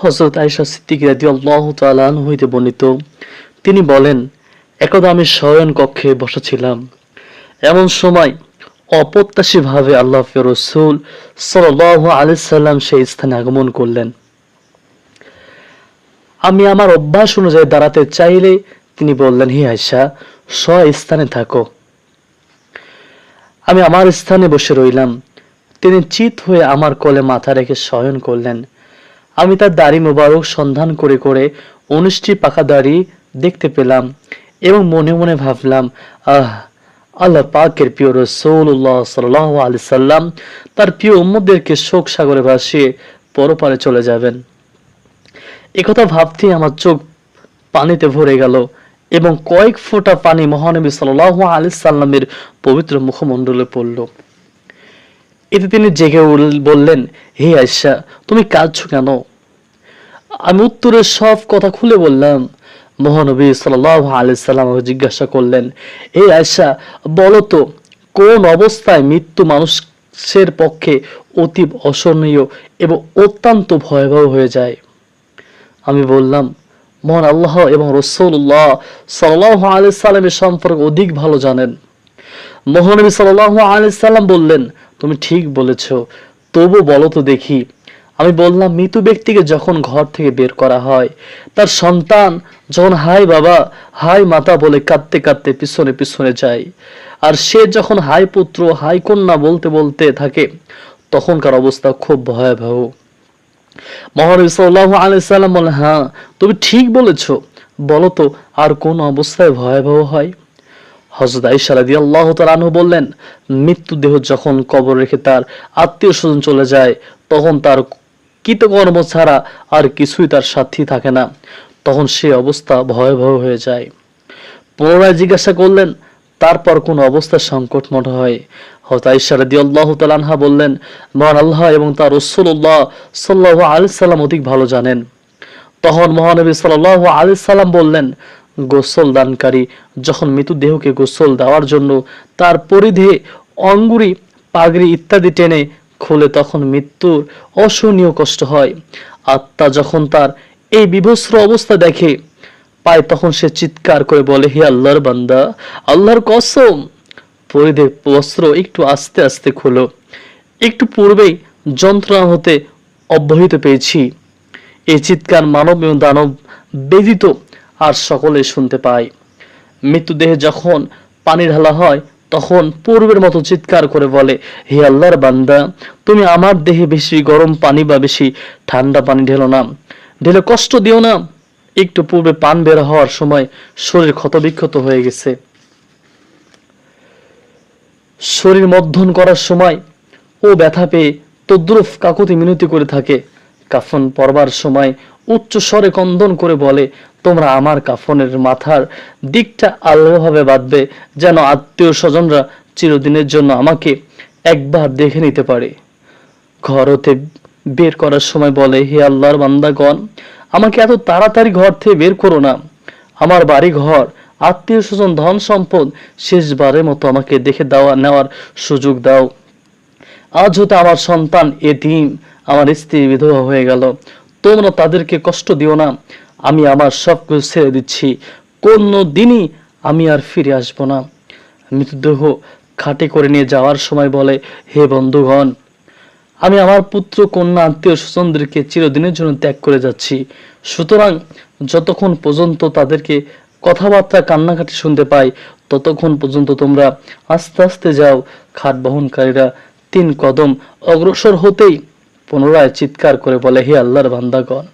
হজরত আয়েশা সিদ্দিক রাদিয়াল্লাহু তাআলা আনহু হইতে বর্ণিত, তিনি বলেন, একদা আমি শয়ন কক্ষে বসেছিলাম। এমন সময় অপ্রত্যাশীভাবে আল্লাহ রসুল সাল্লাল্লাহু আলাইহি সাল্লাম সেই স্থানে আগমন করলেন। আমি আমার অভ্যাস অনুযায়ী দাঁড়াতে চাইলে তিনি বললেন, হে আয়সা স্ব স্থানে থাকো। আমি আমার স্থানে বসে রইলাম। তিনি চিত হয়ে আমার কোলে মাথা রেখে শয়ন করলেন। আমি তার দাড়ি মোবারক সন্ধান করে করে উনিশটি পাকা দাড়ি দেখতে পেলাম এবং মনে মনে ভাবলাম, আহ, আল্লাহ পাকের প্রিয় রসৌল্লাহ সাল্লাহ আলি সাল্লাম তার প্রিয় উম্মদেরকে শোক সাগরে ভাসিয়ে পরপারে চলে যাবেন। একথা ভাবতেই আমার চোখ পানিতে ভরে গেল এবং কয়েক ফোঁটা পানি মহানবী সাল্লাহ আলি সাল্লামের পবিত্র মুখমণ্ডলে পড়ল। এতে তিনি জেগে বললেন, হে আয়সা তুমি কাঁদছো কেন? আমি উত্তরে সব কথা খুলে বললাম। মহানবী সাল্লাহ আলি সাল্লাম আমাকে জিজ্ঞাসা করলেন এই আয়সা বলো তো, কোন অবস্থায় মৃত্যু মানুষের পক্ষে অতি অসহনীয় এবং অত্যন্ত ভয়াবহ হয়ে যায়? আমি বললাম, মহান আল্লাহ এবং রসৌল্লাহ সাল্লাহ আলি সাল্লামের সম্পর্কে অধিক ভালো জানেন। মহানবী সাল্লাহ আলি সাল্লাম বললেন তুমি ঠিক বলেছ, তবু বলো তো দেখি। আমি বললাম, মৃত ব্যক্তিকে যখন ঘর থেকে বের করা হয়, তার সন্তান যখন, হাই বাবা, হাই মাতা বলে কাঁদতে কাঁদতে পিছনে পিছনে যায়। আর সে যখন, হাই পুত্র, হাই কন্যা বলতে বলতে থাকে, তখনকার অবস্থা খুব ভয়াবহ। মহানবী সাল্লাহ আলাইসাল্লাম বলে হ্যাঁ তুমি ঠিক বলেছ। বলো তো, আর কোন অবস্থায় ভয়াবহ হয়? হজরত আইসা রাদি আল্লাহ আনহু বললেন মৃত্যু দেহ যখন কবর রেখে তার আত্মীয় স্বজন চলে যায়, তখন তার কৃতকর্ম ছাড়া আর কিছুই তার সাথী থাকে না। তখন সে অবস্থা ভয়াবহ হয়ে যায়। পুনরায় জিজ্ঞাসা করলেন, তারপর কোন অবস্থা সংকট মনে হয়? হয়তো আইসা রাদি আল্লাহ তালানহা বললেন, মহান আল্লাহ এবং তার রসুল্লাহ সাল্লাহ আলি সাল্লাম অধিক ভালো জানেন। তখন মহানবী সাল্লাহ আলি সাল্লাম বললেন গোসল দানকারী যখন মৃতদেহকে গোসল দেওয়ার জন্য তার পরিধে অঙ্গুরি, পাগড়ি ইত্যাদি টেনে খুলে তখন মৃত্যুর অসহনীয় কষ্ট হয়। আত্মা যখন তার এই বিভস্র অবস্থা দেখে, পায় তখন সে চিৎকার করে বলে, হে আল্লাহর বান্দা, আল্লাহর কসম! পরিধে বস্ত্র একটু আস্তে আস্তে খোলো। একটু পূর্বেই যন্ত্রণা হতে অব্যাহত পেয়েছি। এই চিৎকার মানব এবং দানব ব্যতীত আর সকলে শুনতে পায়। মৃত্যুদেহে যখন পানি ঢালা হয়, তখন পূর্বের মতো চিৎকার করে বলে, হে আল্লাহর বান্দা, তুমি আমার দেহে বেশি গরম পানি বা বেশি ঠান্ডা পানি ঢেলো না। ঢেলে কষ্ট দিও না। একটু পূর্বে পান বের হওয়ার সময় শরীর ক্ষতবিক্ষত হয়ে গেছে। শরীর মধ্যন করার সময় ও ব্যথা পেয়ে তদ্রুফ কাকুতি মিনতি করে থাকে। কাফন পরবার সময় উচ্চ স্বরে কন্দন করে বলে, তোমরা আমার কাফনের মাথার দিকটা আলাদাভাবে বাঁধবে, যেন আত্মীয় স্বজনরা চিরদিনের জন্য আমাকে একবার দেখে নিতে পারে। ঘর হতে বের করার সময় বলে, হে আল্লাহর বান্দাগণ, আমাকে এত তাড়াতাড়ি ঘর থেকে বের করো না। আমার বাড়ি ঘর আত্মীয় স্বজন ধন সম্পদ শেষবারের মতো আমাকে দেখে দেওয়া, নেওয়ার সুযোগ দাও। আজ হতে আমার সন্তান এতিম, আমার স্ত্রী বিধবা হয়ে গেল। তোমরা তাদেরকে কষ্ট দিও না, আমি আমার সব কিছু ছেড়ে দিচ্ছি। কোনো দিনই আমি আর ফিরে আসব না। মৃতদেহ খাটে করে নিয়ে যাওয়ার সময় বলে, হে বন্ধুগণ, আমি আমার পুত্র, কন্যা, আত্মীয় স্বজনদেরকে চিরদিনের জন্য ত্যাগ করে যাচ্ছি। সুতরাং যতক্ষণ পর্যন্ত তাদেরকে কথাবার্তা, কান্নাকাটি শুনতে পাই, ততক্ষণ পর্যন্ত তোমরা আস্তে আস্তে যাও, খাট বহনকারীরা তিন কদম অগ্রসর হতেই পুনরায় চিৎকার করে বলে, হে আল্লাহর বান্দাগণ,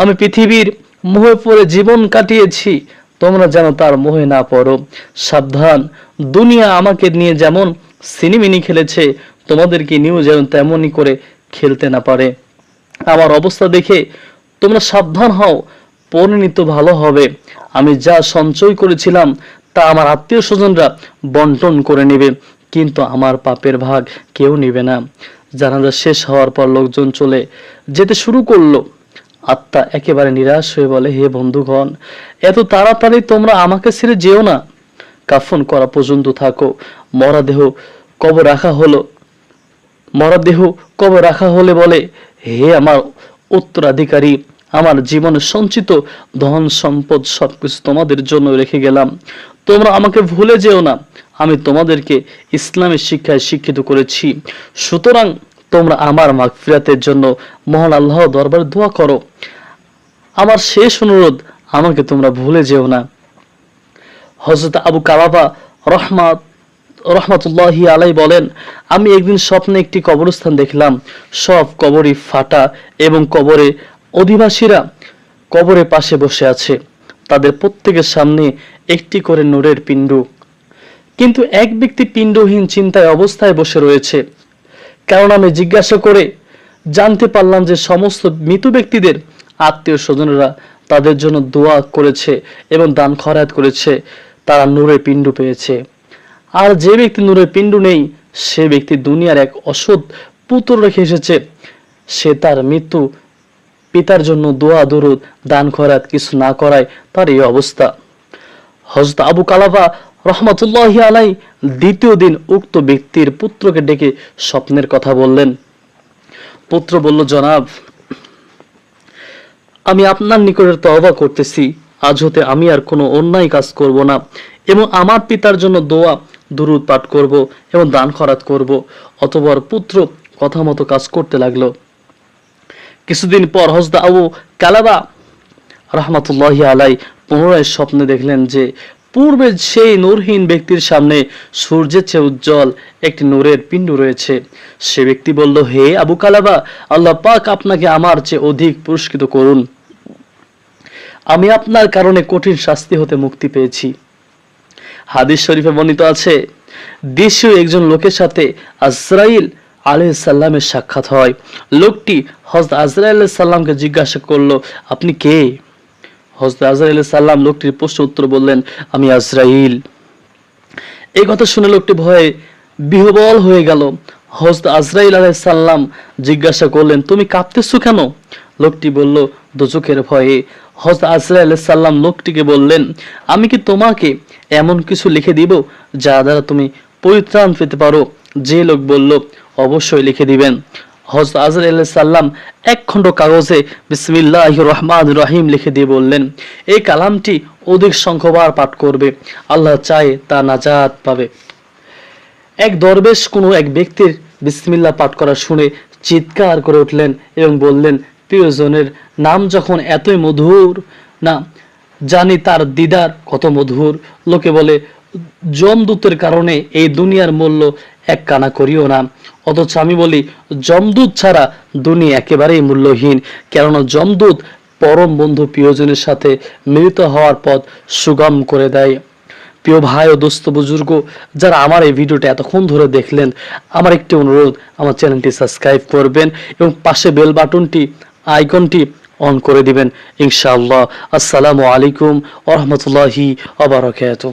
আমি পৃথিবীর মোহে পড়ে জীবন কাটিয়েছি। তোমরা যেন তার মোহে না পড়ো। সাবধান, দুনিয়া আমাকে নিয়ে যেমন সিনেমিনি খেলেছে, তোমাদেরকে নিয়েও যেন তেমনই করে খেলতে না পারে। আমার অবস্থা দেখে তোমরা সাবধান হও, পরিণীত ভালো হবে। আমি যা সঞ্চয় করেছিলাম, তা আমার আত্মীয় স্বজনরা বন্টন করে নেবে। কিন্তু আমার পাপের ভাগ কেউ নেবে না। জানাজা শেষ হওয়ার পর লোকজন চলে যেতে শুরু করল। আত্মা একেবারে নিরাশ হয়ে বলে, হে বন্ধুগণ, এত তাড়াতাড়ি তোমরা আমাকে ছেড়ে যেও না। কাফন করা পর্যন্ত থাকো। মরাদেহ কবর রাখা হলো। মরদেহ কবর রাখা হলে বলে, হে আমার উত্তরাধিকারী, আমার জীবনে সঞ্চিত ধন সম্পদ সবকিছু তোমাদের জন্য রেখে গেলাম। তোমরা আমাকে ভুলে যেও না। আমি তোমাদেরকে ইসলামের শিক্ষায় শিক্ষিত করেছি। সুতরাং তোমরা আমার মাগফিরাতের জন্য মহান আল্লাহ দরবার দোয়া করো। আমার শেষ অনুরোধ, আমাকে তোমরা ভুলে যেও না। হজরত আবু কাবাবা রহমাত, রহমাতুল্লাহি আলাই বলেন, আমি একদিন স্বপ্নে একটি কবরস্থান দেখলাম। সব কবরই ফাটা এবং কবরে অধিবাসীরা কবরের পাশে বসে আছে। তাদের প্রত্যেকের সামনে একটি করে নূরের পিণ্ড। কিন্তু এক ব্যক্তি পিণ্ডহীন চিন্তায় অবস্থায় বসে রয়েছে। কারণ আমি জিজ্ঞাসা করে জানতে পারলাম যে সমস্ত মৃত ব্যক্তিদের আত্মীয় স্বজনেরা তাদের জন্য দোয়া করেছে এবং দান খরাত করেছে। তারা নূরের পিণ্ড পেয়েছে। আর যে ব্যক্তি নূরের পিণ্ড নেই, সে ব্যক্তি দুনিয়ার এক অসৎ পুত্র রেখে এসেছে। সে তার মৃত্যু পিতার জন্য দোয়া, দরুদ, দান খরাত কিছু না করায় তার এই অবস্থা। হজরত আবু কালাবা রহমতুল্লাহ আলাই দ্বিতীয় দিন উক্ত ব্যক্তির পুত্রকে ডেকে স্বপ্নের কথা বললেন। পুত্র বলল, জনাব, আমি আপনার নিকটের তওবা করতেছি। আজ হতে আমি আর কোনো অন্যায় কাজ করব না এবং আমার পিতার জন্য দোয়া, দুরুদ পাঠ করব এবং দান খরাত করব। অতবর পুত্র কথা মতো কাজ করতে লাগল। কিছুদিন পর হজদা আবু কালাবা রহমতুল্লাহ আলাই পুনরায় স্বপ্নে দেখলেন যে পূর্বে সেই নূরহীন ব্যক্তির সামনে সূর্যের চেয়ে উজ্জ্বল একটি নূরের পিণ্ড রয়েছে। সে ব্যক্তি বলল, হে আবু কালাবা, আল্লাহ পাক আপনাকে আমার চেয়ে অধিক পুরস্কৃত করুন। আমি আপনার কারণে কঠিন শাস্তি হতে মুক্তি পেয়েছি। হাদিস শরীফে বর্ণিত আছে, দেশীয় একজন লোকের সাথে আজরাইল আলাইহিস সাক্ষাৎ হয়। লোকটি হজরত আজরাইল সাল্লামকে জিজ্ঞাসা করল, আপনি কে? হজরত আজরাইল সাল্লাম লোকটির প্রশ্ন উত্তর বললেন, আমি আজরাইল। এই কথা শুনে লোকটি ভয়ে বিহবল হয়ে গেল। হজরত আজরাইল আলাইহিস সাল্লাম জিজ্ঞাসা করলেন, তুমি কাঁপতেছো কেন? লোকটি বলল দোজখের ভয়ে। হজরত আজরাইল সাল্লাম লোকটিকে বললেন, আমি কি তোমাকে এমন কিছু লিখে দিব যা দ্বারা তুমি পরিত্রাণ পেতে পারো? যে লোক বলল, অবশ্যই লিখে দিবেন। হজরত আজর সাল্লাম এক খণ্ড কাগজে বিসমিল্লাহ রহমান রহিম লিখে দিয়ে বললেন, এই কালামটি অধিক সংখ্যবার পাঠ করবে। আল্লাহ চায় তা নাজাত পাবে। এক দরবেশ কোনো এক ব্যক্তির বিসমিল্লাহ পাঠ করা শুনে চিৎকার করে উঠলেন এবং বললেন, প্রিয়জনের নাম যখন এতই মধুর, না, জানি তার দিদার কত মধুর? লোকে বলে জমদূতের কারণে এই দুনিয়ার মূল্য এক কানা করিও না। অথচ আমি বলি, জমদূত ছাড়া দুনিয়া একেবারেই মূল্যহীন। কেননা জমদূত পরম বন্ধু প্রিয়জনের সাথে মিলিত হওয়ার পথ সুগম করে দেয়। প্রিয় ভাই ও দোস্ত বুজুর্গ, যারা আমার এই ভিডিওটা এতক্ষণ ধরে দেখলেন, আমার একটি অনুরোধ, আমার চ্যানেলটি সাবস্ক্রাইব করবেন এবং পাশে বেল বাটনটি, আইকনটি অন করে দিবেন। ইনশাআল্লাহ। আসসালামু আলাইকুম ওরহমতুল্লাহি আবরাকাতুহ